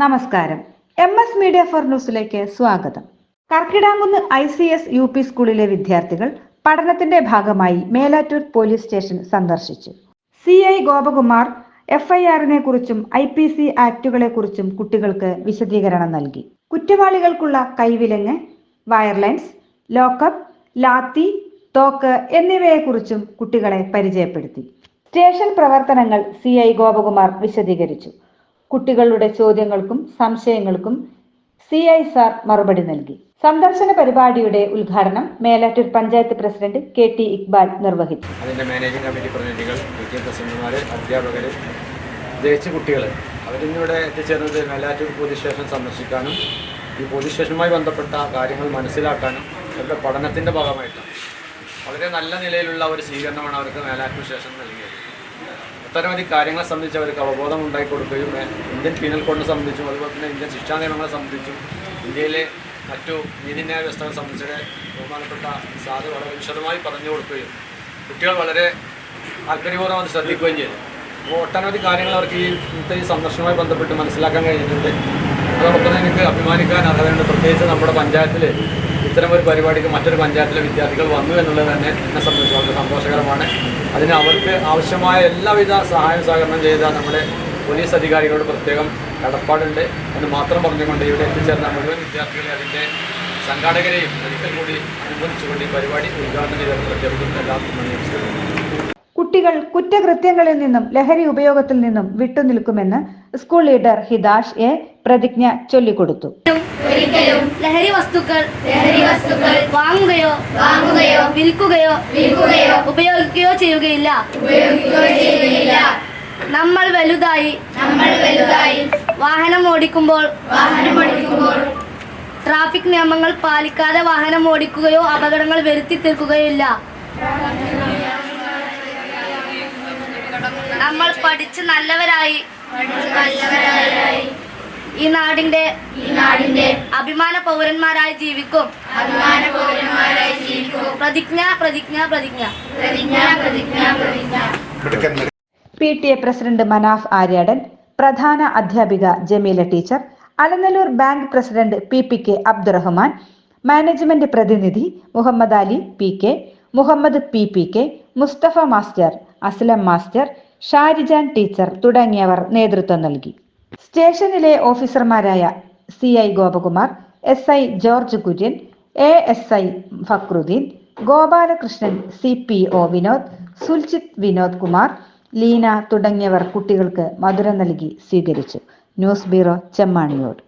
നമസ്കാരം. M S media for ന്യൂസിലേക്ക് സ്വാഗതം. Karkidamkunnu I C S U P സ്കൂളിലെ വിദ്യാർത്ഥികൾ പഠനത്തിന്റെ ഭാഗമായി മേലാറ്റൂർ പോലീസ് സ്റ്റേഷൻ സന്ദർശിച്ചു. C I Gopakumar F I ആറിനെ കുറിച്ചും ഐ പി സി ആക്ടുകളെ കുറിച്ചും കുട്ടികൾക്ക് വിശദീകരണം നൽകി. കുറ്റവാളികൾക്കുള്ള കൈവിലങ്ങ് വയർലൈൻസ് ലോക്കപ്പ് ലാത്തി തോക്ക് എന്നിവയെക്കുറിച്ചും കുട്ടികളെ പരിചയപ്പെടുത്തി. സ്റ്റേഷൻ പ്രവർത്തനങ്ങൾ സി ഐ ഗോപകുമാർ വിശദീകരിച്ചു. കുട്ടികളുടെ ചോദ്യങ്ങൾക്കും സംശയങ്ങൾക്കും സി ഐ സാർ മറുപടി നൽകി. സന്ദർശന പരിപാടിയുടെ ഉദ്ഘാടനം Melattur panchayat president K T Iqbal നിർവഹിച്ചു. അതിന്റെ മാനേജിംഗ് കമ്മിറ്റി പ്രതിനിധികൾ പ്രസിഡന്റുമാര് അധ്യാപകര് ജയിച്ച കുട്ടികൾ അവരിന്നിവിടെ എത്തിച്ചേർന്നത് മേലാറ്റൂർ പോലീസ് സ്റ്റേഷൻ സന്ദർശിക്കാനും ഈ പോലീസ് സ്റ്റേഷനുമായി ബന്ധപ്പെട്ട കാര്യങ്ങൾ മനസ്സിലാക്കാനും അവരുടെ പഠനത്തിന്റെ ഭാഗമായിട്ടാണ്. വളരെ നല്ല നിലയിലുള്ള ഒരു സ്വീകരണമാണ് അവർക്ക് മേലാറ്റൂർ സ്റ്റേഷൻ നൽകിയത്. ഒട്ടനവധി കാര്യങ്ങളെ സംബന്ധിച്ച് അവർക്ക് അവബോധം ഉണ്ടാക്കി കൊടുക്കുകയും ഏ, ഇന്ത്യൻ പീനൽ കോഡിനെ സംബന്ധിച്ചും അതുപോലെ തന്നെ ഇന്ത്യൻ ശിക്ഷാ നിയമങ്ങളെ സംബന്ധിച്ചും ഇന്ത്യയിലെ മറ്റു നീതിന്യായ വ്യവസ്ഥകളെ സംബന്ധിച്ച് ബഹുമാനപ്പെട്ട സാധു വളരെ വിശദമായി പറഞ്ഞു കൊടുക്കുകയും കുട്ടികൾ വളരെ താല്പര്യപൂർവം അത് ശ്രദ്ധിക്കുകയും ചെയ്തു. അപ്പോൾ ഒട്ടനവധി കാര്യങ്ങൾ അവർക്ക് ഈ ഇന്നത്തെ ഈ സന്ദർശനവുമായി ബന്ധപ്പെട്ട് മനസ്സിലാക്കാൻ കഴിഞ്ഞിട്ടുണ്ട്. അതോടൊപ്പം തന്നെ എനിക്ക് അഭിമാനിക്കാൻ അർഹതയുണ്ട്. പ്രത്യേകിച്ച് നമ്മുടെ പഞ്ചായത്തിൽ ഇത്തരം ഒരു പരിപാടിക്ക് മറ്റൊരു പഞ്ചായത്തിലെ വിദ്യാർത്ഥികൾ വന്നു എന്നുള്ളത് തന്നെ എന്നെ സംബന്ധിച്ച് വളരെ സന്തോഷകരമാണ്. അതിന് അവർക്ക് ആവശ്യമായ എല്ലാവിധ സഹായം സഹകരണം ചെയ്ത നമ്മുടെ പോലീസ് അധികാരികളോട് പ്രത്യേകം കടപ്പാടുണ്ട് എന്ന് മാത്രം പറഞ്ഞുകൊണ്ട് ഇവിടെ എത്തിച്ചേർന്ന മുഴുവൻ വിദ്യാർത്ഥികളെ അതിന്റെ സംഘാടകരെയും ഒരിക്കൽ കൂടി അനുബന്ധിച്ചുകൊണ്ട് ഈ പരിപാടി ഉദ്ഘാടനം ചെയ്തെന്ന് പ്രഖ്യാപിക്കുന്നു എല്ലാവർക്കും കുട്ടികൾ കുറ്റകൃത്യങ്ങളിൽ നിന്നും ലഹരി ഉപയോഗത്തിൽ നിന്നും വിട്ടുനിൽക്കുമെന്ന് സ്കൂൾ ലീഡർ ഹിദാഷ് എ പ്രതിജ്ഞ ചൊല്ലിക്കൊടുത്തു. ഒരിക്കലും ലഹരി വസ്തുക്കൾ ലഹരി വസ്തുക്കൾ വാങ്ങുകയോ വാങ്ങുകയോ വിൽക്കുകയോ വിൽക്കുകയോ ഉപയോഗിക്കുകയോ ചെയ്യുകയില്ല. ഉപയോഗിക്കുകയോ ചെയ്യുകയില്ല. നമ്മൾ വലുതായി നമ്മൾ വലുതായി വാഹനം ഓടിക്കുമ്പോൾ വാഹനം ഓടിക്കുമ്പോൾ ട്രാഫിക് നിയമങ്ങൾ പാലിക്കാതെ വാഹനം ഓടിക്കുകയോ അപകടങ്ങൾ വരുത്തി തീർക്കുകയോ ഇല്ല നമ്മൾ പഠിച്ച് നല്ലവരായി നല്ലവരായി ഈ നാടിന്റെ ഈ നാടിന്റെ അഭിമാന പൗരന്മാരായി ജീവിക്കും. അഭിമാന പൗരന്മാരായി ജീവിക്കും. പ്രതിജ്ഞ പ്രതിജ്ഞ പ്രതിജ്ഞ. പ്രതിജ്ഞ പ്രതിജ്ഞ പ്രതിജ്ഞ. P T A president Manaf Aryadan പ്രധാന അധ്യാപിക Jameela teacher Alanallur bank president P P K Abdurahman management പ്രതിനിധി Muhammad Ali P K Muhammad P P K Mustafa master Aslam master Sharijan teacher തുടങ്ങിയവർ നേതൃത്വം നൽകി. സ്റ്റേഷനിലെ ഓഫീസർമാരായ C I Gopakumar S I George Kurian A S I Fakruddin Gopalakrishnan C P O Vinod Suljith Vinod Kumar Leena തുടങ്ങിയവർ കുട്ടികൾക്ക് മധുരം നൽകി സ്വീകരിച്ചു. News bureau Chemmaniyode.